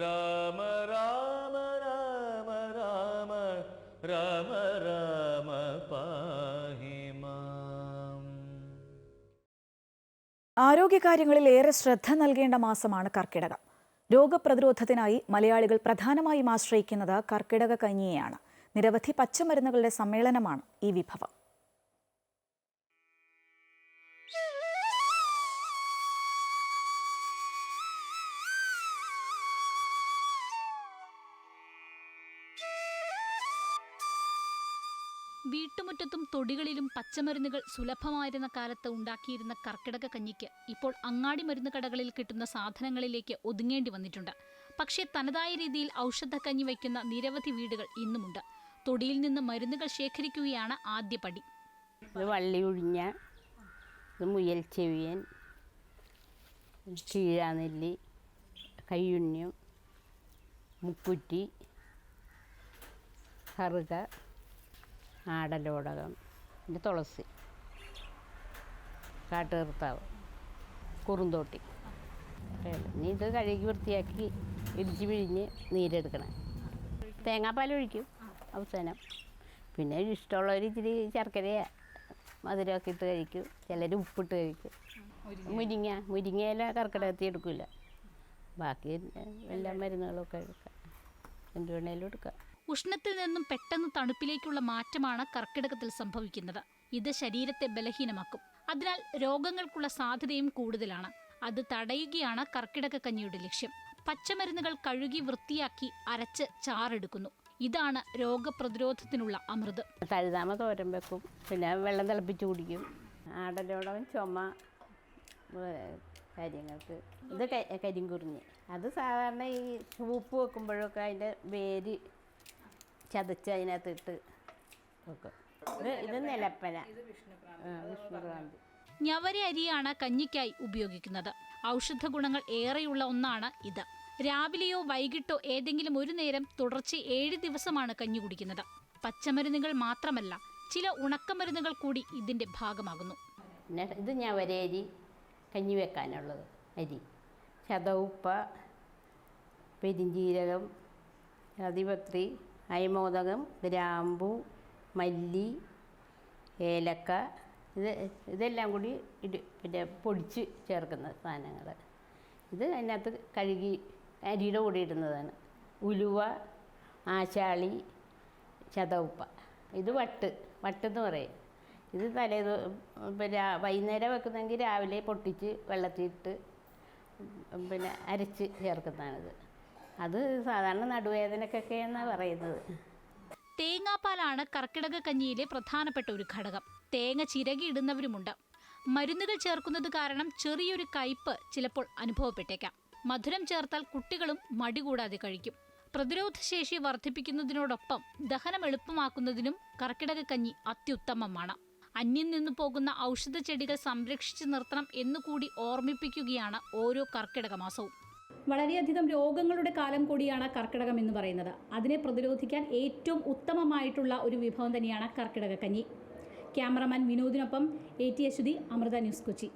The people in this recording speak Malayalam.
രാമ രാമ രാമ രാമ രാമ രാമ ആരോഗ്യകാര്യങ്ങളിൽ ഏറെ ശ്രദ്ധ നൽകേണ്ട മാസമാണ് കർക്കിടകം. രോഗപ്രതിരോധത്തിനായി മലയാളികൾ പ്രധാനമായും ആശ്രയിക്കുന്നത് കർക്കിടക കഞ്ഞിയെയാണ്. നിരവധി പച്ചമരുന്നുകളുടെ സമ്മേളനമാണ് ഈ വിഭവം. വീട്ടുമുറ്റത്തും തൊടികളിലും പച്ചമരുന്നുകൾ സുലഭമായിരുന്ന കാലത്ത് ഉണ്ടാക്കിയിരുന്ന കർക്കിടക കഞ്ഞിക്ക് ഇപ്പോൾ അങ്ങാടി മരുന്ന് കടകളിൽ കിട്ടുന്ന സാധനങ്ങളിലേക്ക് ഒതുങ്ങേണ്ടി വന്നിട്ടുണ്ട്. പക്ഷേ തനതായ രീതിയിൽ ഔഷധക്കഞ്ഞി വയ്ക്കുന്ന നിരവധി വീടുകൾ ഇന്നുമുണ്ട്. തൊടിയിൽ നിന്ന് മരുന്നുകൾ ശേഖരിക്കുകയാണ് ആദ്യ പടി. ഇത് മുയൽ ചെവിയൻ ചീഴാനെല്ലി കയ്യുണ്യം മുക്കുറ്റി കറുക. ആടലോടകം. പിന്നെ തുളസി. കാട്ടുകർത്താവ് കുറുന്തോട്ടി. ഇനി ഇത് കഴുകി വൃത്തിയാക്കി ഇടിച്ച് പിഴിഞ്ഞ് നീരെടുക്കണം. തേങ്ങാപ്പാൽ ഒഴിക്കും. അവസാനം. പിന്നെ ഇഷ്ടമുള്ളവർ ഇച്ചിരി ശർക്കര മധുരമൊക്കെ ഇട്ട് കഴിക്കും. ചിലർ ഉപ്പിട്ട് കഴിക്കും. മുരിങ്ങ മുരിങ്ങയില കർക്കിടകത്തി എടുക്കില്ല ബാക്കി എല്ലാ മരുന്നുകളൊക്കെ എടുക്കാം. എന്ത് വേണേലും എടുക്കാം. ഉഷ്ണത്തിൽ നിന്നും പെട്ടെന്ന് തണുപ്പിലേക്കുള്ള മാറ്റമാണ് കർക്കിടകത്തിൽ സംഭവിക്കുന്നത്. ഇത് ശരീരത്തെ ബലഹീനമാക്കും. അതിനാൽ രോഗങ്ങൾക്കുള്ള സാധ്യതയും കൂടുതലാണ്. അത് തടയുകയാണ് കർക്കിടക കഞ്ഞിയുടെ ലക്ഷ്യം. പച്ചമരുന്നുകൾ കഴുകി വൃത്തിയാക്കി അരച്ച് ചാറെടുക്കുന്നു. ഇതാണ് രോഗപ്രതിരോധത്തിനുള്ള അമൃത്. തഴുതാമ തോരൻ വെക്കും. പിന്നെ വെള്ളം തിളപ്പിച്ച് കുടിക്കും. ആടലോടകം ചുമ കാര്യങ്ങൾക്ക്. ഇത് കരിങ്കുറിഞ്ഞ്. അത് സാധാരണ ഈ സൂപ്പ് വെക്കുമ്പോഴൊക്കെ അതിന്റെ വേര് ചതച്ച് അതിനകത്തിട്ട് വെക്കും ഇത് ഇത് നിലപ്പന വിഷ്ണുക്രാന്തി. ഞവരി അരിയാണ് കഞ്ഞിക്കായി ഉപയോഗിക്കുന്നത്. ഔഷധ ഗുണങ്ങൾ ഏറെയുള്ള ഒന്നാണ് ഇത്. രാവിലെയോ വൈകിട്ടോ ഏതെങ്കിലും ഒരു നേരം തുടർച്ച ഏഴ് ദിവസമാണ് കഞ്ഞി കുടിക്കുന്നത്. പച്ചമരുന്നുകൾ മാത്രമല്ല ചില ഉണക്കമരുന്നുകൾ കൂടി ഇതിന്റെ ഭാഗമാകുന്നു. ഇത് ഇത് ഞവരരി കഞ്ഞി വെക്കാനുള്ളത് അരി. ചതവുപ്പ പെരിഞ്ചീരകം അതിപത്രി അയമോദകം ഗ്രാമ്പു മല്ലി ഏലക്ക ഇത് ഇതെല്ലാം കൂടി ഇട് പിന്നെ പൊടിച്ച് ചേർക്കുന്ന സാധനങ്ങൾ. ഇത് അതിനകത്ത് കഴുകി അരിയുടെ കൂടി ഇടുന്നതാണ്. ഉലുവ ആശാളി ചതവുപ്പ. ഇത് വട്ട് വട്ടെന്ന് പറയും. ഇത് തലേ പിന്നെ വൈകുന്നേരം വെക്കുന്നെങ്കിൽ രാവിലെ പൊട്ടിച്ച് വെള്ളത്തിലിട്ട് പിന്നെ അരച്ച് ചേർക്കുന്നതാണിത്. അത് സാധാരണ നടുവേദനക്കൊക്കെയെന്നാണ് പറയുന്നത്. തേങ്ങാപ്പാലാണ് കർക്കിടക കഞ്ഞിയിലെ പ്രധാനപ്പെട്ട ഒരു ഘടകം. തേങ്ങ ചിരകിയിടുന്നവരുമുണ്ട്. മരുന്നുകൾ ചേർക്കുന്നത് കാരണം ചെറിയൊരു കയ്പ് ചിലപ്പോൾ അനുഭവപ്പെട്ടേക്കാം. മധുരം ചേർത്താൽ കുട്ടികളും മടി കൂടാതെ കഴിക്കും. പ്രതിരോധശേഷി വർദ്ധിപ്പിക്കുന്നതിനോടൊപ്പം ദഹനം എളുപ്പമാക്കുന്നതിനും കർക്കിടക കഞ്ഞി അത്യുത്തമമാണ്. അന്യം നിന്നു പോകുന്ന ഔഷധ ചെടികൾ സംരക്ഷിച്ചു നിർത്തണം എന്നുകൂടി ഓർമ്മിപ്പിക്കുകയാണ് ഓരോ കർക്കിടക മാസവും. വളരെയധികം രോഗങ്ങളുടെ കാലം കൂടിയാണ് കർക്കിടകം എന്ന് പറയുന്നത്. അതിനെ പ്രതിരോധിക്കാൻ ഏറ്റവും ഉത്തമമായിട്ടുള്ള ഒരു വിഭവം തന്നെയാണ് കർക്കിടക കഞ്ഞി cameraman വിനോദിനൊപ്പം A T Aswathy Amrita news Kochi.